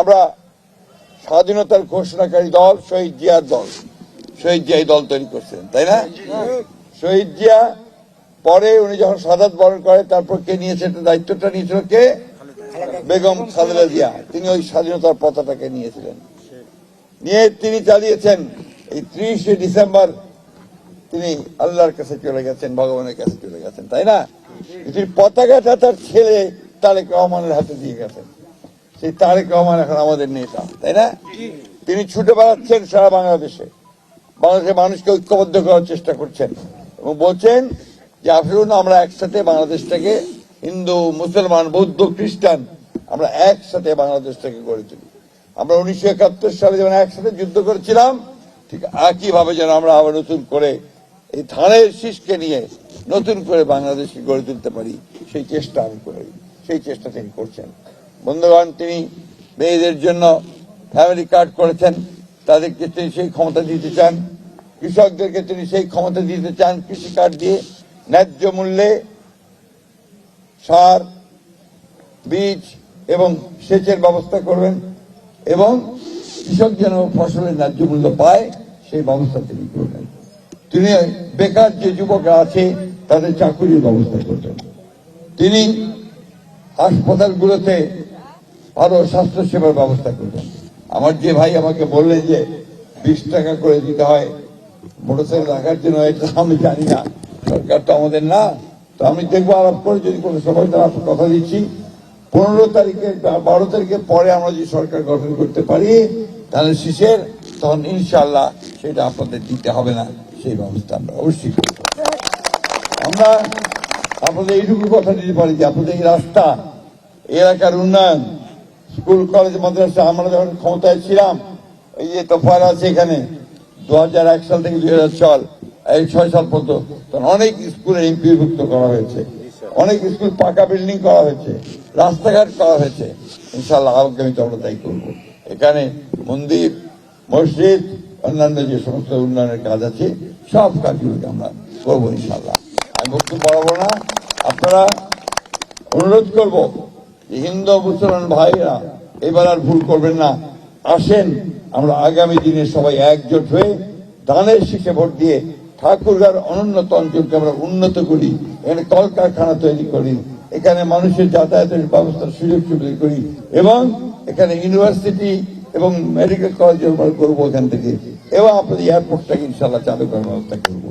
আমরা স্বাধীনতার ঘোষণাকারী দল, শহীদ জিয়ার দল। শহীদ জিয়া দল তৈরি করছেন, তাই না? শহীদ জিয়া, পরে উনি যখন সাদাত বরণ করে, তারপর কে নিয়েছে দায়িত্বটা নিয়েছিল কে? বেগম খালেদা জিয়া। তিনি ওই স্বাধীনতার পতাকাকে নিয়েছিলেন। নিয়ে তিনি চালিয়েছেন, এই ত্রিশে ডিসেম্বর তিনি আল্লাহর কাছে চলে গেছেন, ভগবানের কাছে চলে গেছেন, তাই না? তিনি পতাকাটা তার ছেলে তারেক রহমানের হাতে দিয়ে গেছেন। সেই তারেক রহমান এখন আমাদের নেতা, তাই না? তিনি ছুটে বেড়াচ্ছেন সারা বাংলাদেশে। বাংলাদেশের মানুষকে ঐক্যবদ্ধ করার চেষ্টা করছেন এবং বলছেন যে আসুন আমরা একসাথে বাংলাদেশটাকে হিন্দু, মুসলমান, বৌদ্ধ, খ্রিস্টান, আমরা একসাথে বাংলাদেশটাকে গড়ে তুলি। আমরা উনিশশো একাত্তর সালে যেমন একসাথে যুদ্ধ করেছিলাম, ঠিক একইভাবে যেন আমরা আবার নতুন করে এই ধানের শীষকে নিয়ে নতুন করে বাংলাদেশকে গড়ে তুলতে পারি, সেই চেষ্টা আমি করি, সেই চেষ্টা তিনি করছেন। বন্ধুগণ, তিনি মেয়েদের জন্য ফ্যামিলি কার্ড করেছেন। তাদেরকে তিনি সেই ক্ষমতা দিতে চান। কৃষকদেরকে তিনি সেই ক্ষমতা দিতে চান কৃষি কার্ড দিয়ে। ন্যায্য মূল্যে সার, বীজ এবং সেচের ব্যবস্থা করবেন এবং কৃষক যেন ফসলের ন্যায্য মূল্য পায়, সেই ব্যবস্থা তিনি করবেন। তিনি বেকার যে যুবকরা আছে, তাদের চাকুরির ব্যবস্থা করবেন। তিনি হাসপাতালগুলোতে আরও স্বাস্থ্য সেবার ব্যবস্থা করবেন। আমার যে ভাই আমাকে বললেন যে বিশ টাকা করে দিতে হয়, মোটরসাইকেল রাখার জন্য, এটা আমি জানি না সরকার তো আমাদের না। তো আমি দেখব আলাপ করে যদি কোনো সময় তারা কথা দিচ্ছি, পনেরো তারিখে বারো তারিখের পরে আমরা যদি সরকার গঠন করতে পারি, তাহলে শিশের, তখন ইনশাল্লাহ সেটা আপনাদের দিতে হবে না, সেই ব্যবস্থা আমরা অবশ্যই আমরা আপনাদের এইটুকু কথা দিতে পারি যে আপনাদের এই রাস্তা, এলাকার উন্নয়ন স্কুল, কলেজ, মাদ্রাসা, আমরা যখন ক্ষমতায় ছিলাম, এই যে তোফার আছে এখানে দু হাজার এক সাল থেকে দুই হাজার সাল এই ছয় সাল পর্যন্ত, তখন অনেক স্কুলে এমপিভুক্ত করা হয়েছে। অনেক স্কুল পাকা বিল্ডিং করা হয়েছে, রাস্তাঘাট করা হয়েছে। ইনশাল্লাহ আগামীতে আমরা তাই করব। এখানে মন্দির, মসজিদ, অন্যান্য যে সমস্ত উন্নয়নের কাজ আছে, সব কাজগুলোকে আমরা করব ইনশাল্লাহ আমি বক্তব্য বাড়াবো না। আপনারা অনুরোধ করব হিন্দু, মুসলমান ভাইরা এবার আর ভুল করবেন না। আসেন, আমরা আগামী দিনে সবাই একজোট হয়ে ধানের শীষে ভোট দিয়ে ঠাকুরগার অনুন্নত অঞ্চলকে আমরা উন্নত করি, এখানে কলকারখানা তৈরি করি, এখানে মানুষের যাতায়াতের ব্যবস্থার সুযোগ সুবিধা করি, এবং এখানে ইউনিভার্সিটি এবং মেডিকেল কলেজ করব এখান থেকে। এবং আপনাদের এয়ারপোর্টটাকে ইনশাল্লাহ চালু করার ব্যবস্থা করব।